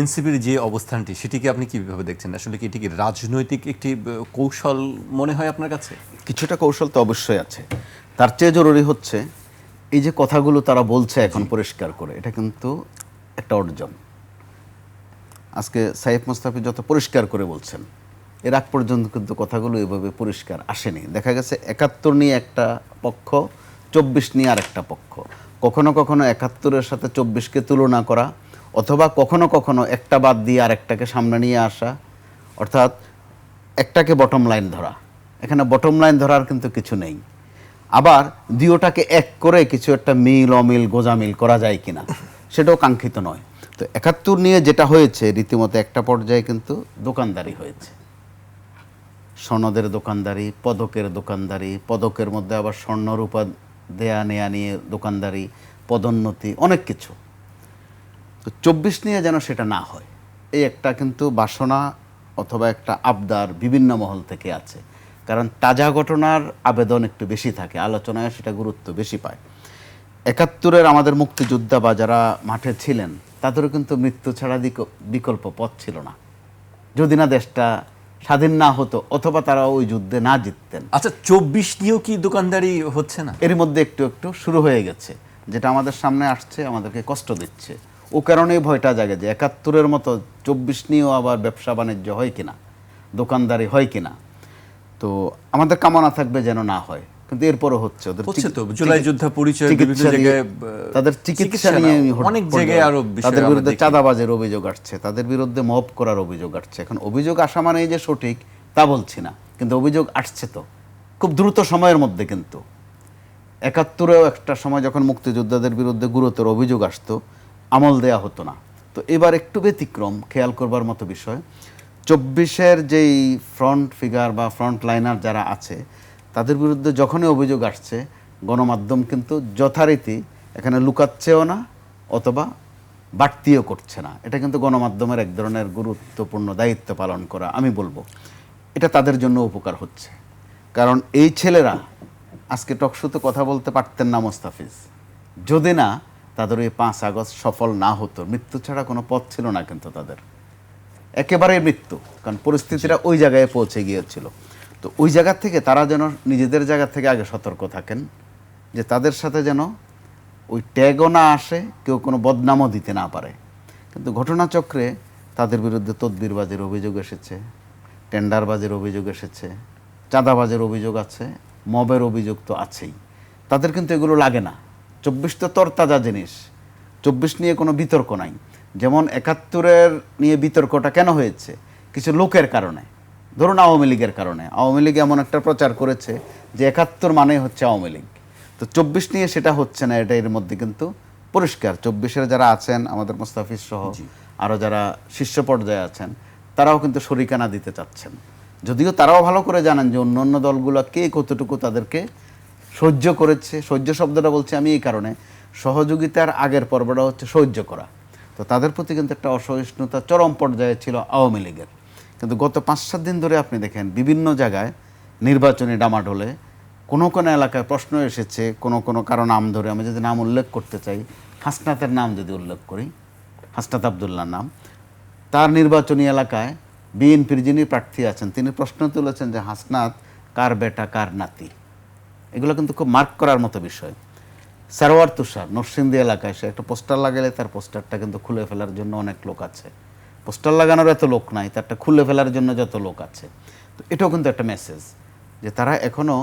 এনসিপির যে অবস্থানটি সেটিকে আপনি কীভাবে দেখছেন? আসলে কি এটি কি রাজনৈতিক একটি কৌশল মনে হয় আপনার কাছে? কিছুটা কৌশল তো অবশ্যই আছে। তার চেয়ে জরুরি হচ্ছে এই যে কথাগুলো তারা বলছে এখন পরিষ্কার করে এটা কিন্তু একটা অর্জন। আজকে সাইফ মোস্তাফি যত পরিষ্কার করে বলছেন এর আগ পর্যন্ত কিন্তু কথাগুলো এভাবে পরিষ্কার আসেনি। দেখা গেছে একাত্তর নিয়ে একটা পক্ষ চব্বিশ নিয়ে আর একটা পক্ষ। কখনো কখনো একাত্তরের সাথে চব্বিশকে তুলনা করা অথবা কখনো কখনো একটা বাদ দিয়ে আরেকটাকে সামনে নিয়ে আসা, অর্থাৎ একটাকে বটম লাইন ধরা। এখানে বটম লাইন ধরার কিন্তু কিছু নেই। আবার দুয়োটাকে এক করে কিছু একটা মিল, অমিল, গোজামিল করা যায় কিনা, সেটাও কাঙ্ক্ষিত নয়। তো একাত্তর নিয়ে যেটা হয়েছে, রীতিমতো একটা পর্যায়ে কিন্তু দোকানদারি হয়েছে। সনদের দোকানদারি, পদকের দোকানদারি, পদকের মধ্যে আবার স্বর্ণরূপা দেয়া, নেয়া নিয়ে দোকানদারি, পদোন্নতি, অনেক কিছু। তো চব্বিশ নিয়ে যেন সেটা না হয়। এই একটা কিন্তু বাসনা অথবা একটা আবদার বিভিন্ন মহল থেকে আছে। কারণ তাজা ঘটনার আবেদন একটু বেশি থাকে আলোচনায় সেটা গুরুত্ব বেশি পায়। একাত্তরের আমাদের মুক্তিযোদ্ধা বা যারা মাঠে ছিলেন তাদেরও কিন্তু মৃত্যু ছাড়া দিক- বিকল্প পথ ছিল না। যদি না দেশটা স্বাধীন না হতো অথবা তারা ওই যুদ্ধে না জিততেন। আচ্ছা চব্বিশ নিয়েও কি দোকানদারি হচ্ছে না? এর মধ্যে একটু একটু শুরু হয়ে গেছে। যেটা আমাদের সামনে আসছে আমাদেরকে কষ্ট দিচ্ছে। ও কারণেই ভয়টা জাগে যে একাত্তরের মতো চব্বিশ নিয়েও আবার ব্যবসা বাণিজ্য হয় কিনা দোকানদারি হয় কিনা। তো আমাদের কামনা থাকবে যেন না হয় কিন্তু এরপরও হচ্ছে। ওদের হচ্ছে তো, জুলাই যোদ্ধা পরিচয় বিভিন্ন জায়গায়, তাদের চিকিৎসা নিয়ে অনেক জায়গায় আরও তাদের বিরুদ্ধে চাঁদাবাজের অভিযোগ আসছে তাদের বিরুদ্ধে মব করার অভিযোগ আসছে। এখন অভিযোগ আসা মানেই যে সঠিক তা বলছি না কিন্তু অভিযোগ আসছে তো। খুব দ্রুত সময়ের মধ্যে কিন্তু। একাত্তরেও একটা সময় যখন মুক্তিযোদ্ধাদের বিরুদ্ধে গুরুতর অভিযোগ আসতো আমল দেয়া হতো না। তো এবার একটু ব্যতিক্রম, খেয়াল করবার মতো বিষয়। চব্বিশের যেই ফ্রন্ট ফিগার বা ফ্রন্ট লাইনার যারা আছে, তাদের বিরুদ্ধে যখনই অভিযোগ আসছে, গণমাধ্যম কিন্তু যথারীতি এখানে লুকাচ্ছেও না অথবা বাড়তিও করছে না। এটা কিন্তু গণমাধ্যমের এক ধরনের গুরুত্বপূর্ণ দায়িত্ব পালন করা, আমি বলব। এটা তাদের জন্য উপকার হচ্ছে। কারণ এই ছেলেরা, আজকে টকশোতে কথা বলতে পারতেন না মোস্তাফিজ। যদি না তাদের ওই পাঁচ আগস্ট সফল না হতো। মৃত্যু ছাড়া কোনো পথ ছিল না কিন্তু তাদের। একেবারে মৃত্যু কারণ পরিস্থিতিটা ওই জায়গায় পৌঁছে গিয়েছিল। তো ওই জায়গা থেকে তারা যেন নিজেদের জায়গা থেকে আগে সতর্ক থাকেন যে তাদের সাথে যেন ওই ট্যাগও না আসে কেউ কোনো বদনামও দিতে না পারে। কিন্তু ঘটনাচক্রে তাদের বিরুদ্ধে তদবিরবাজের অভিযোগ এসেছে টেন্ডারবাজের অভিযোগ এসেছে চাঁদাবাজের অভিযোগ আছে মবের অভিযোগ তো আছেই। তাদের কিন্তু এগুলো লাগে না। চব্বিশ তো তরতাজা জিনিস। চব্বিশ নিয়ে কোনো বিতর্ক নাই। যেমন একাত্তরের নিয়ে বিতর্কটা কেন হয়েছে? কিছু লোকের কারণে। ধরুন আওয়ামী লীগের কারণে। আওয়ামী লীগ এমন একটা প্রচার করেছে যে একাত্তর মানে হচ্ছে আওয়ামী লীগ। তো চব্বিশ নিয়ে সেটা হচ্ছে না এটা এর মধ্যে কিন্তু পরিষ্কার। চব্বিশের যারা আছেন আমাদের মোস্তাফিজ সহ আরও যারা শীর্ষ পর্যায়ে আছেন তারাও কিন্তু শরিকানা দিতে চাচ্ছেন। যদিও তারাও ভালো করে জানেন যে অন্য অন্য দলগুলো কে কতটুকু তাদেরকে সহ্য করেছে, সহ্য শব্দটা বলছি আমি এই কারণে। সহযোগিতার আগের পর্বটা হচ্ছে সহ্য করা। তো তাদের প্রতি কিন্তু একটা অসহিষ্ণুতা চরম পর্যায়ে ছিল আওয়ামী লীগের। কিন্তু গত পাঁচ সাত দিন ধরে আপনি দেখেন বিভিন্ন জায়গায় নির্বাচনী ডামাডোলে কোনো কোনো এলাকায় প্রশ্ন এসেছে, কোনো কোনো কারও নাম ধরে। আমি যদি নাম উল্লেখ করতে চাই, হাসনাতের নাম যদি উল্লেখ করি, হাসনাত আবদুল্লার নাম, তার নির্বাচনী এলাকায় বিএনপির যিনি প্রার্থী আছেন, তিনি প্রশ্ন তুলেছেন যে হাসনাত কার বেটা, কার নাতি? এগুলো কিন্তু খুব মার্ক করার মতো বিষয়। সারোয়ার তুষার, নরসিংদী এলাকায় সে একটা পোস্টার লাগালে তার পোস্টারটা কিন্তু খুলে ফেলার জন্য অনেক লোক আছে। পোস্টার লাগানোর এত লোক নাই, তারটা খুলে ফেলার জন্য যত লোক আছে। তো এটাও কিন্তু একটা মেসেজ যে তারা এখনও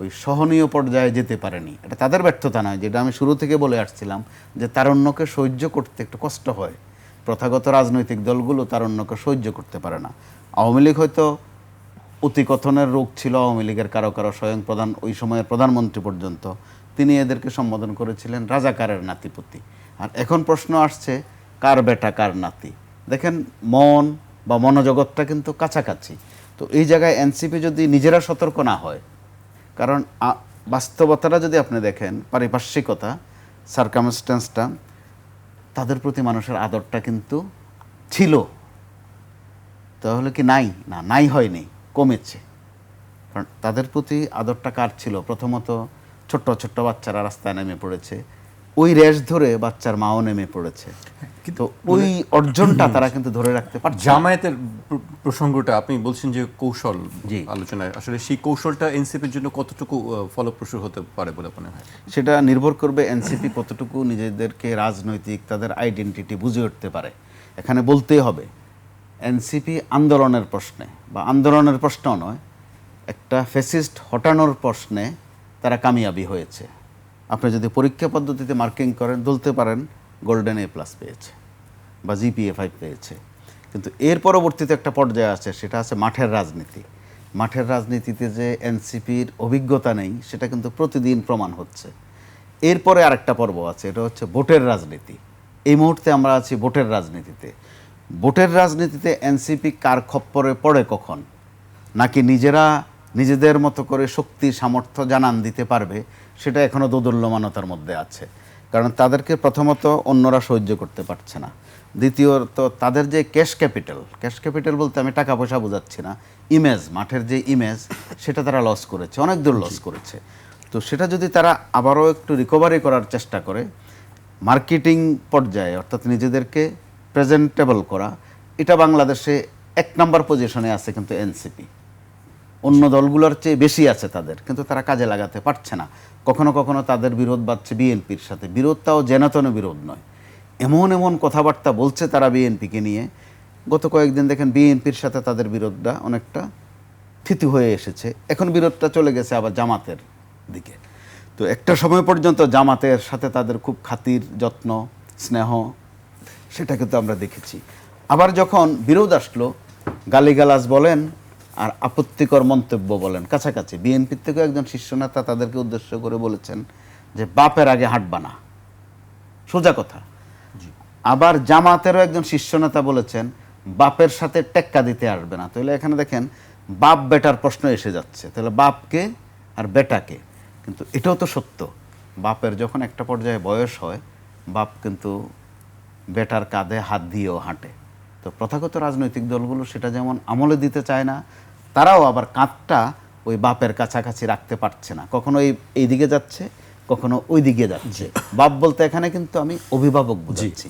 ওই সহনীয় পর্যায়ে যেতে পারেনি। এটা তাদের ব্যর্থতা নয়, যেটা আমি শুরু থেকে বলে আসছিলাম যে তারণ্যকে সহ্য করতে একটু কষ্ট হয়। প্রথাগত রাজনৈতিক দলগুলো তারণ্যকে সহ্য করতে পারে না। আওয়ামী লীগ হয়তো অতিকথনের রোগ ছিল আওয়ামী লীগের কারও কারও স্বয়ং প্রধান ওই সময়ের প্রধানমন্ত্রী পর্যন্ত। তিনি এদেরকে সম্বোধন করেছিলেন রাজাকারের নাতিপুতি। আর এখন প্রশ্ন আসছে, কার বেটা, কার নাতি? দেখেন, মন বা মনোজগৎটা কিন্তু কাছাকাছি। তো এই জায়গায় এনসিপি যদি নিজেরা সতর্ক না হয়, কারণ বাস্তবতাটা যদি আপনি দেখেন, পারিপার্শ্বিকতা সার্কামস্টেন্সটা তাদের প্রতি মানুষের আদরটা কিন্তু ছিল। তাহলে কি নাই? না, নাই হয়নি। কমেছে। কারণ তাদের প্রতি আদরটা কার ছিল? প্রথমত ছোট্ট ছোট্ট বাচ্চারা রাস্তায় নেমে পড়েছে। ওই রেশ ধরে বাচ্চার মাও নেমে পড়েছে। কিন্তু ওই অর্জনটা তারা কিন্তু ধরে রাখতে পারে জামায়াতের প্রসঙ্গটা আপনি বলছেন যে কৌশল জি। আলোচনায়। আসলে সেই কৌশলটা এনসিপির জন্য কতটুকু ফলপ্রসূ হতে পারে বলে মনে হয়? সেটা নির্ভর করবে এনসিপি কতটুকু নিজেদেরকে রাজনৈতিক তাদের আইডেন্টিটি বুঝে উঠতে পারে। এখানে বলতেই হবে এনসিপি আন্দোলনের প্রশ্নে, বা আন্দোলনের প্রশ্ন নয়, একটা ফেসিস্ট হটানোর প্রশ্নে তারা কামিয়াবি হয়েছে। আপনি যদি পরীক্ষা পদ্ধতিতে মার্কিং করেন, বলতে পারেন গোল্ডেন এ প্লাস পেয়েছে, বা জিপিএ ফাইভ পেয়েছে। কিন্তু এর পরবর্তীতে একটা পর্যায়ে আছে, সেটা আছে মাঠের রাজনীতি। মাঠের রাজনীতিতে যে এনসিপির অভিজ্ঞতা নেই, সেটা কিন্তু প্রতিদিন প্রমাণ হচ্ছে। এরপরে আরেকটা পর্ব আছে, এটা হচ্ছে ভোটের রাজনীতি। এই মুহূর্তে আমরা আছি ভোটের রাজনীতিতে। ভোটের রাজনীতিতে এনসিপি কার খপ্পরে পড়ে কখন? নাকি নিজেরা নিজেদের মতো করে শক্তি সামর্থ্য জানান দিতে পারবে? সেটা এখনও দোদুল্যমানতার মধ্যে আছে। কারণ তাদেরকে প্রথমত অন্যরা সহ্য করতে পারছে না। দ্বিতীয়ত তাদের যে ক্যাশ ক্যাপিটাল ক্যাশ ক্যাপিটাল বলতে আমি টাকা পয়সা বোঝাচ্ছি না ইমেজ মাঠের যে ইমেজ সেটা তারা লস করেছে অনেক দূর লস করেছে। তো সেটা যদি তারা আবারও একটু রিকভারি করার চেষ্টা করে মার্কেটিং পর্যায়ে অর্থাৎ নিজেদেরকে প্রেজেন্টেবল করা, এটা বাংলাদেশে এক নম্বর পজিশনে আছে কিন্তু এনসিপি অন্য দলগুলোর চেয়ে বেশি আছে তাদের, কিন্তু তারা কাজে লাগাতে পারছে না। কখনো কখনো তাদের বিরোধ বাড়ছে বিএনপির সাথে। বিরোধটাও জেনাতন বিরোধ নয়। এমন এমন কথাবার্তা বলছে তারা বিএনপিকে নিয়ে। গত কয়েকদিন দেখেন বিএনপির সাথে তাদের বিরোধটা অনেকটা থিতু হয়ে এসেছে। এখন বিরোধটা চলে গেছে আবার জামাতের দিকে। তো একটা সময় পর্যন্ত জামাতের সাথে তাদের খুব খাতির, যত্ন, স্নেহ সেটা কিন্তু আমরা দেখেছি। আবার যখন বিরোধ আসলো গালিগালাজ বলেন আর আপত্তিকর মন্তব্য বলেন কাছাকাছি। বিএনপির থেকেও একজন শীর্ষ নেতা তাদেরকে উদ্দেশ্য করে বলেছেন যে বাপের আগে হাঁটবা না। সোজা কথা। আবার জামাতেরও একজন শীর্ষ নেতা বলেছেন বাপের সাথে টেক্কা দিতে আসবে না। তাহলে এখানে দেখেন বাপ বেটার প্রশ্ন এসে যাচ্ছে। তাহলে বাপকে আর বেটাকে? কিন্তু এটাও তো সত্য। বাপের যখন একটা পর্যায়ে বয়স হয় বাপ কিন্তু বেটার কাঁধে হাত দিয়েও হাঁটে। তো প্রথাগত রাজনৈতিক দলগুলো সেটা যেমন আমলে দিতে চায় না তারাও আবার কাঁধটা ওই বাপের কাছাকাছি রাখতে পারছে না। কখনো এই এইদিকে যাচ্ছে কখনো ওই দিকে যাচ্ছে বাপ বলতে এখানে কিন্তু আমি অভিভাবক বুঝাচ্ছি।